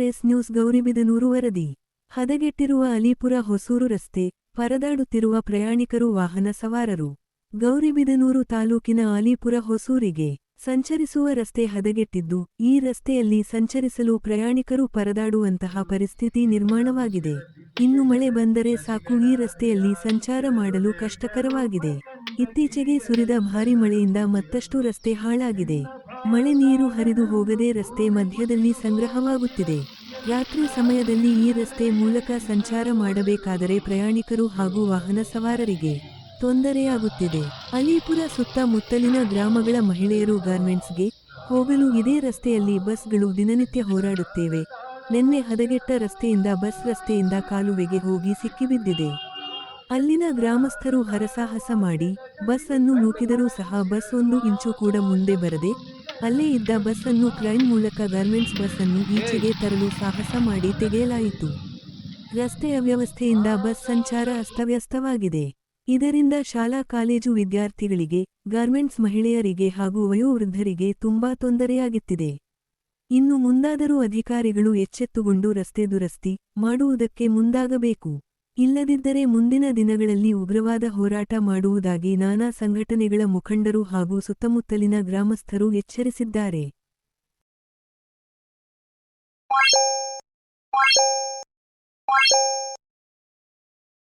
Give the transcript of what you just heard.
S news Gauribidanur ವರದಿ. ಹದಗೆಟ್ಟಿರುವ ಅಲಿಪುರ ಹೊಸೂರು ರಸ್ತೆ, ಪರದಾಡುತ್ತಿರುವ ಪ್ರಯಾಣಿಕರು, ವಾಹನ ಸವಾರರು. ಗೌರಿಬಿದನೂರು ತಾಲೂಕಿನ ಅಲಿಪುರ ಹೊಸೂರಿಗೆ ಸಂಚರಿಸುವ ರಸ್ತೆ ಹದಗೆಟ್ಟಿದ್ದು, ಈ ರಸ್ತೆಯಲ್ಲಿ ಸಂಚರಿಸಲು ಪ್ರಯಾಣಿಕರು ಪರದಾಡುವಂತಹ ಪರಿಸ್ಥಿತಿ ನಿರ್ಮಾಣವಾಗಿದೆ. ಇನ್ನು ಮಳೆ ಬಂದರೆ ಸಾಕು, ಈ ರಸ್ತೆಯಲ್ಲಿ ಸಂಚಾರ ಮಾಡಲು ಕಷ್ಟಕರವಾಗಿದೆ. ಇತ್ತೀಚೆಗೆ ಸುರಿದ ಭಾರಿ ಮಳೆಯಿಂದ ಮತ್ತಷ್ಟು ರಸ್ತೆ ಹಾಳಾಗಿದೆ. ಮಳೆ ನೀರು ಹರಿದು ಹೋಗದೆ ರಸ್ತೆ ಮಧ್ಯದಲ್ಲಿ ಸಂಗ್ರಹವಾಗುತ್ತಿದೆ. ರಾತ್ರಿ ಸಮಯದಲ್ಲಿ ಈ ರಸ್ತೆ ಮೂಲಕ ಸಂಚಾರ ಮಾಡಬೇಕಾದರೆ ಪ್ರಯಾಣಿಕರು ಹಾಗೂ ವಾಹನ ಸವಾರರಿಗೆ ತೊಂದರೆಯಾಗುತ್ತಿದೆ. ಅಲಿಪುರ ಸುತ್ತಮುತ್ತಲಿನ ಗ್ರಾಮಗಳ ಮಹಿಳೆಯರು ಗಾರ್ಮೆಂಟ್ಸ್ಗೆ ಹೋಗಲು ಇದೇ ರಸ್ತೆಯಲ್ಲಿ ಬಸ್ಗಳು ದಿನನಿತ್ಯ ಹೋರಾಡುತ್ತೇವೆ. ನಿನ್ನೆ ಹದಗೆಟ್ಟ ರಸ್ತೆಯಿಂದ ಬಸ್ ರಸ್ತೆಯಿಂದ ಕಾಲುವೆಗೆ ಹೋಗಿ ಸಿಕ್ಕಿಬಿದ್ದಿದೆ. ಅಲ್ಲಿನ ಗ್ರಾಮಸ್ಥರು ಹರಸಾಹಸ ಮಾಡಿ ಬಸ್ ಅನ್ನು ನೂಕಿದರೂ ಸಹ ಬಸ್ ಒಂದು ಇಂಚು ಕೂಡ ಮುಂದೆ ಬರದೆ ಅಲ್ಲೇ ಇದ್ದ ಬಸ್ ಅನ್ನು ಕ್ರೈನ್ ಮೂಲಕ ಗಾರ್ಮೆಂಟ್ಸ್ ಬಸ್ ಅನ್ನು ಈಚೆಗೆ ತರಲು ಸಾಹಸ ಮಾಡಿ ತೆಗೆಯಲಾಯಿತು. ರಸ್ತೆ ಅವ್ಯವಸ್ಥೆಯಿಂದ ಬಸ್ ಸಂಚಾರ ಅಸ್ತವ್ಯಸ್ತವಾಗಿದೆ. ಇದರಿಂದ ಶಾಲಾ, ಕಾಲೇಜು ವಿದ್ಯಾರ್ಥಿಗಳಿಗೆ, ಗಾರ್ಮೆಂಟ್ಸ್ ಮಹಿಳೆಯರಿಗೆ ಹಾಗೂ ವಯೋವೃದ್ಧರಿಗೆ ತುಂಬಾ ತೊಂದರೆಯಾಗುತ್ತಿದೆ. ಇನ್ನು ಮುಂದಾದರೂ ಅಧಿಕಾರಿಗಳು ಎಚ್ಚೆತ್ತುಕೊಂಡು ರಸ್ತೆ ದುರಸ್ತಿ ಮಾಡುವುದಕ್ಕೆ ಮುಂದಾಗಬೇಕು. ಇಲ್ಲದಿದ್ದರೆ ಮುಂದಿನ ದಿನಗಳಲ್ಲಿ ಉಗ್ರವಾದ ಹೋರಾಟ ಮಾಡುವುದಾಗಿ ನಾನಾ ಸಂಘಟನೆಗಳ ಮುಖಂಡರು ಹಾಗೂ ಸುತ್ತಮುತ್ತಲಿನ ಗ್ರಾಮಸ್ಥರು ಎಚ್ಚರಿಸಿದ್ದಾರೆ.